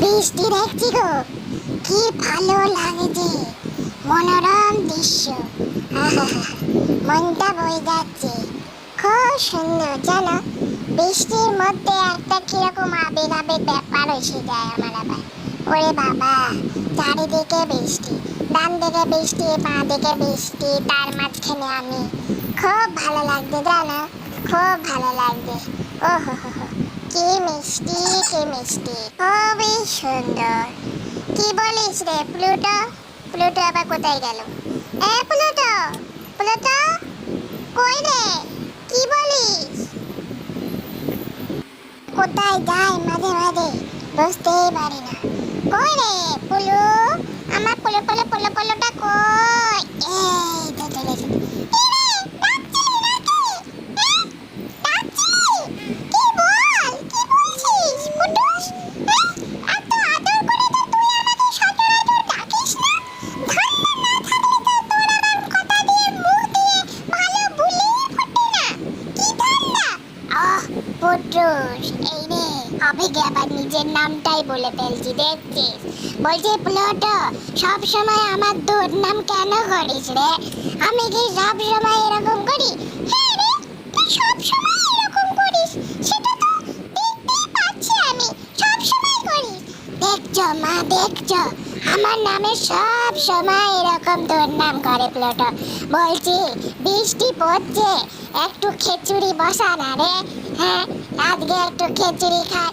বৃষ্টি দেখছি গো। কি ভালো লাগছে মনোরম দৃশ্য। মনটা বই যাচ্ছে। খুব সুন্দর, জানো? বৃষ্টির মধ্যে একটা কীরকম আবেগ আবেগ ব্যাপার এসে যায় আমার আবার। ওরে বাবা, চারিদিকে বৃষ্টি, ডান দিকে বৃষ্টি, বাঁ দিকে বৃষ্টি, তার মাঝখানে আমি। খুব ভালো লাগছে, জানো? খুব ভালো লাগছে। ও হো হো কি মিষ্টি মিষ্টি। খুবই সুন্দর। কি বলিস রে, প্লুটো? প্লুটো আবার কোথায় গেল? এ, প্লুটো প্লুটো? কই রে? কি বলিস? কোথায় যায় মাঝে মাঝে, বুঝতেই পারি না। কই রে, পুলু? আমার পুলো পুলো পুলো, পুলোটা কই? পুটুস, এই রে, আবেগে আবার নিজের নামটাই বলে ফেলছি দেখছিস? বলছি প্লুটো সব সময় আমার দুর্নাম কেন করিস রে? আমি কি সব সময় এরকম করি? হ্যাঁ সব সময় এরকম করিস সেটা তো দেখতেই পাচ্ছি আমি সব সময় করিস। দেখছ মা দেখছ আমার নামে সব সময় এরকম দুর্নাম করে প্লুটো। বলছি বৃষ্টি পড়ছে একটু খিচুড়ি বসা না রে হ্যাঁ আজকে একটু খিচুড়ি খাই।